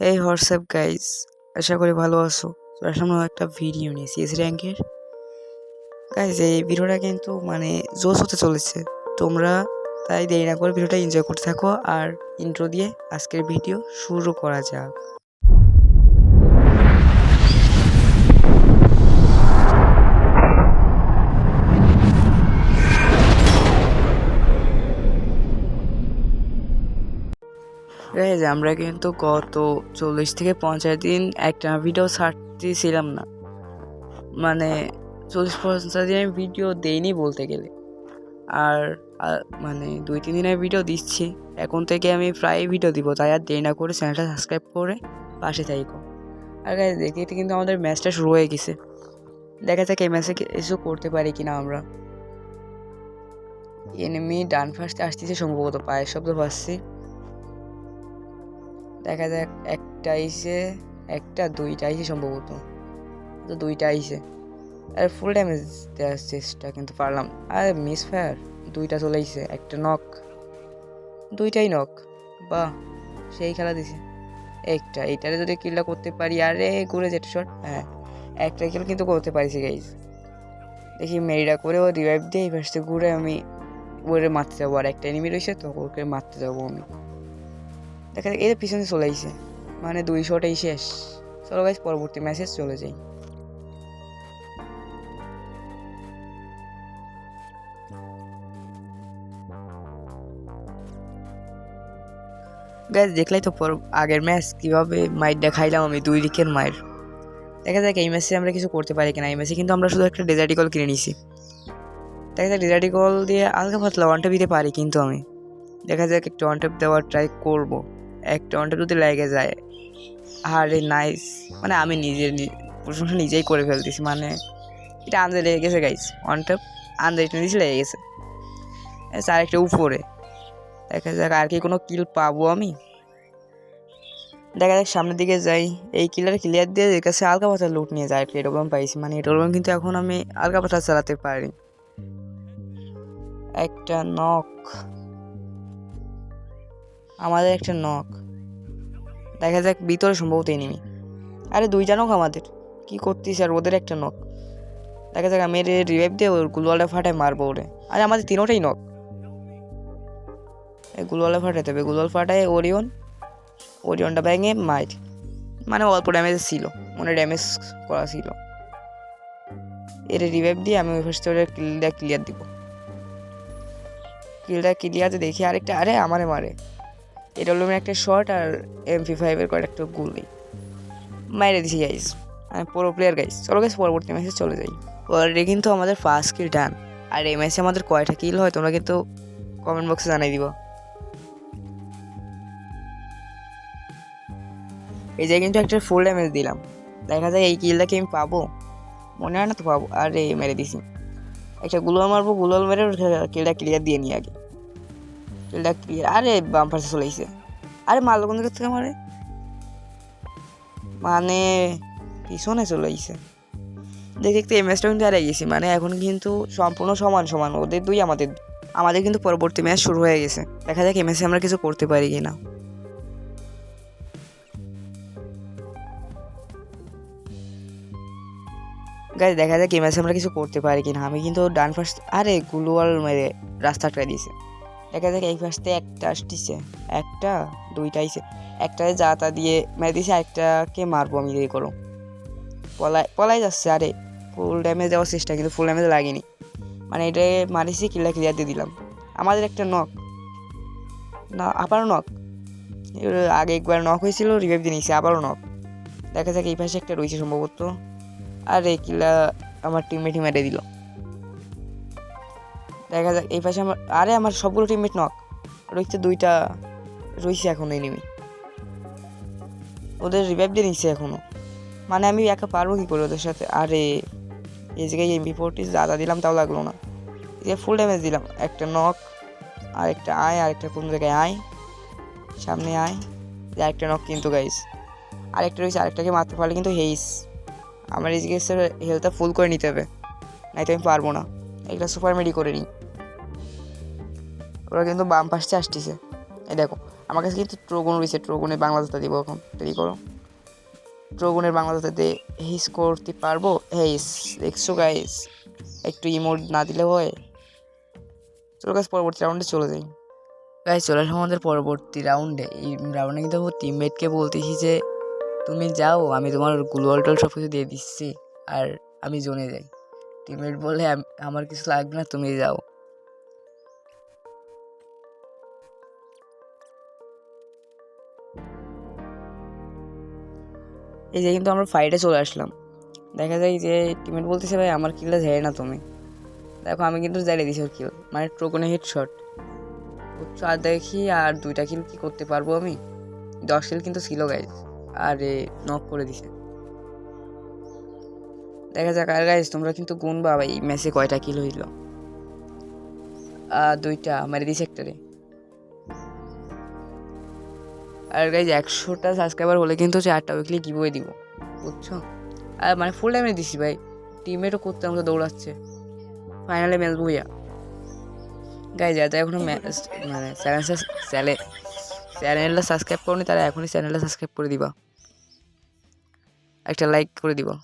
এই WhatsApp guys আশা করি ভালো আছো। তো সামনে একটা ভিডিও নিয়ে সিএস র্যাঙ্কের গাইজ এই ভিডিওটা কিন্তু মানে জোশ হতে চলেছে। তোমরা তাই দেরি না করে ভিডিওটা এনজয় করতে থাকো। আর ইন্ট্রো দিয়ে আজকের ভিডিও শুরু করা যাক। গাইজ আমরা কিন্তু গত চল্লিশ থেকে পঞ্চাশ দিন একটা ভিডিও ছাড়তেছিলাম না। মানে চল্লিশ পঞ্চাশ দিন আমি ভিডিও দেইনি বলতে গেলে। আর মানে দুই, তিন দিনের ভিডিও দিচ্ছি। এখন থেকে আমি প্রায় ভিডিও দিব, তাই আর দেরি না করে চ্যানেলটা সাবস্ক্রাইব করে পাশে থাকো আর গাইজ দেখতে দেখতে কিন্তু আমাদের ম্যাচটা শুরু হয়ে গেছে। দেখা যাক এই ম্যাচে কিছু করতে পারি কিনা আমরা। এনিমি ডান ফার্স্টে আসতেছে সম্ভবত, পায়ের শব্দ পাচ্ছি। দেখা যাক, একটা আইসে, একটা, দুইটা আইসে সম্ভবত। তো দুইটা আইসে। আর ফুল ড্যামেজ দেওয়ার চেষ্টা কিন্তু পারলাম। আর মিস ফায়ার দুইটা চলে আইসে, একটা নক দুইটাই নক বাহ, সেই খেলা দিছে। একটা, এইটারে যদি কিলটা করতে পারি, আরে, ঘুরে যেটা শট হ্যাঁ একটা কিল কিন্তু করতে পারিছি গাইজ দেখি মেরিটা করে ও রিভাইভ দিয়ে এই ঘুরে আমি ওরে মারতে যাব। আর একটা এনিমি রয়েছে, তো ওকে মারতে যাব আমি। দেখা যাক এদের পিছনে চলে আইছে। মানে দুই শটেই শেষ। চলো গাইজ পরবর্তী ম্যাচে চলে যাই। গাইজ দেখলাই তো পর আগের ম্যাচ কীভাবে মাইট দেখাইলাম আমি, দুই দিকের মায়ের দেখা যাক, এই ম্যাচে আমরা কিছু করতে পারি কিনা। এই ম্যাচে কিন্তু আমরা শুধু একটা ডেজার্টিকল কিনে নিছি। দেখা যাক ডেজার্টিকল দিয়ে আলগা পাতলা ওয়ান দিতে পারি কিন্তু আমি। দেখা যাক, একটু ওয়ান ট্যাপ দেওয়ার ট্রাই করব। একটা যদি লেগে যায়। আরে নাইস মানে আমি নিজের প্রশংসা নিজেই করে ফেলতেছি মানে এটা আন্দে লেগে গেছে গাইস ওয়ান ট্যাপ আন্দে নিচে লেগে গেছে। আর একটা উপরে। দেখা যাক আর কি কোনো কিল পাবো আমি। দেখা যাক সামনের দিকে যাই। এই কিলার ক্লিয়ার দিয়ে এর কাছে আলগা পাতা লুট নিয়ে যায় এরকম পাইছি। মানে এরকম কিন্তু এখন আমি আলকা পাতা চালাতে পারি। একটা নক আমাদের একটা নখ দেখা যাক, ভিতরে সম্ভবত এনিমি আরে দুইটা নখ আমাদের। কি করতিস আর ওদের একটা নখ দেখা যাক, আমি রিভাইভ দিয়ে ওর গুলওয়ালটা ফাটায় মারবো ওরে। আরে, আমাদের তিনোটাই নখ গুলওয়ালা ফাটাতে হবে। গুলওয়াল ফাটায় ওরিয়ন ওরিয়নটা ভেঙে মাইট মানে অল্প ড্যামেজ ছিল। মনে ড্যামেজ করা ছিল। এর রিভাইভ দিয়ে আমি ওই ফার্স্টে কিলটা ক্লিয়ার দিব। কিলটা ক্লিয়ারতে দেখি। আরেকটা আরে, আমারে মারে। এটা হলো একটা শর্ট আর এম এমপি ফাইভের কয়েকটা গুলি মাইরে দিছি গাইস আমি পুরো প্লেয়ার গাইস চলো গাইস পরবর্তী ম্যাচে চলে যাই। অলরেডি কিন্তু আমাদের ফার্স্ট কিল ডান আর এই ম্যাচে আমাদের কয়টা কিল হয়, তোমরা কিন্তু কমেন্ট বক্সে জানাই দিবা। এই জায়গায় কিন্তু একটা ফুল ড্যামেজ দিলাম। দেখা যায় এই কিলটা কি আমি পাবো। মনে হয় না তো পাবো। আরে, মেরে দিছি। একটা গুলোয়াল মারবো, গুলোয়াল মেরে কিলটা ক্লিয়ার দিয়ে নিই আগে। কিলটা ক্লিয়ার আরে বাম পাশে চলে এসে আরে মারলো কোন দিক থেকে মারে? মানে পিছনে চলে এসে দেখতে দেখতে এই ম্যাচটা কিন্তু হারিয়ে গেছি। মানে এখন কিন্তু সম্পূর্ণ সমান সমান। ওদের দুই, আমাদের আমাদের কিন্তু পরবর্তী ম্যাচ শুরু হয়ে গেছে। দেখা যাক এই ম্যাচে আমরা কিছু করতে পারি কি না গাইজ দেখা যাক এই ম্যাচে আমরা কিছু করতে পারি কিনা। আমি কিন্তু ডান ফার্স্ট আরে, গুলোয়াল মেরে রাস্তা আটকাই দিয়েছে। দেখা যাক এই ফার্স্টে একটা আসতেছে, একটা, দুইটা আইছে। একটা যা তা দিয়ে মেরে দিয়েছে একটাকে মারবো আমি দেরি করো পলাই পলাই যাচ্ছে, আরে ফুল ড্যামেজ দেওয়ার চেষ্টা, কিন্তু ফুল ড্যামেজ লাগেনি। মানে এটা মারিছি, কিল্লা ক্লিয়ার দিয়ে দিলাম। আমাদের একটা নখ না, আবারও নক আগে একবার নখ হয়েছিল রিভাইভ দিয়ে নিয়েছে, আবারও নখ দেখা যাক এই পাশে একটা রয়েছে সম্ভবত। আর এই কিলা আমার টিমমেটই মেরে দিল। দেখা যাক, এই পাশে আমার আরে, আমার সবগুলো টিমমেট নক রয়েছে দুইটা রয়েছে এখন এনিমি ওদের রিভাইভ দিয়ে নিচ্ছে এখনও। মানে আমি একা পারব কি করে ওদের সাথে? আরে, এই জায়গায় এমপি ফোরটি দাদা দিলাম তাও লাগল না। এই ফুল ড্যামেজ দিলাম। একটা নক আর একটা আয় আর একটা কোন জায়গায় আয়? সামনে আয়। আরেকটা নক কিন্তু গাইস আরেকটা রয়েছে আরেকটাকে মারতে পারলে কিন্তু হেইস আমার এই জিজ্ঞেসের হেলথটা ফুল করে নিতে হবে। নাই তো আমি পারব না। একটা সুপার মেডি করে নিই। ওরা কিন্তু বাম পাশে আসতেছে। এই দেখো, আমার কাছে কিন্তু ট্রোগুন রয়েছে। ট্রোগুনের বাংলাদেশটা দিব এখন। তৈরি করো? ট্রোগুনের বাংলাদেশে হিস করতে পারব? হেইস দেখছ গাইস একটু ইমোট না দিলে হয়। চলো গাছ পরবর্তী রাউন্ডে চলে যাই। গাইস চলে আসলাম আমাদের পরবর্তী রাউন্ডে এই রাউন্ডে কিন্তু টিমমেটকে বলতেছি যে, তুমি যাও, আমি তোমার গ্লোয়াল টল সব কিছু দিয়ে দিচ্ছি। আর আমি জোনে যাই। টিমমেট বলে আমার কিছু লাগবে না, তুমি যাও। এই যে কিন্তু আমরা ফাইটে চলে আসলাম। দেখা যায় যে টিমমেট বলতেছে, ভাই, আমার কিলটা ঝেড়ে না তুমি। দেখো, আমি কিন্তু জাইলে দিছি ওর কিল মানে ট্রোকনে হিট শট বুঝছ আর দেখি, আর দুইটা কিল কি করতে পারব আমি? দশ কিল কিন্তু ছিল গাইজ আর নক করে দিছে। দেখা যাক। আর গাইজ তোমরা কিন্তু গুনবা ভাই এই ম্যাচে কয়টা কিল হইল? আর দুইটা মারি দিছে একটারে আর গাইজ একশোটা সাবস্ক্রাইবার হলে কিন্তু চারটা উইকলি গিভওয়ে দিব বুঝছ? আর মানে ফুল টাইমে দিছি ভাই। টিমমেটও করতে আমাকে দৌড়াচ্ছে। ফাইনালে ম্যাচ ভুইয়া গাই যাতে এখনও ম্যাচ মানে চ্যানেল চ্যানেলটা সাবস্ক্রাইব করনি তারা এখনই চ্যানেলটা সাবস্ক্রাইব করে দিবা। একটা লাইক করে দিবা।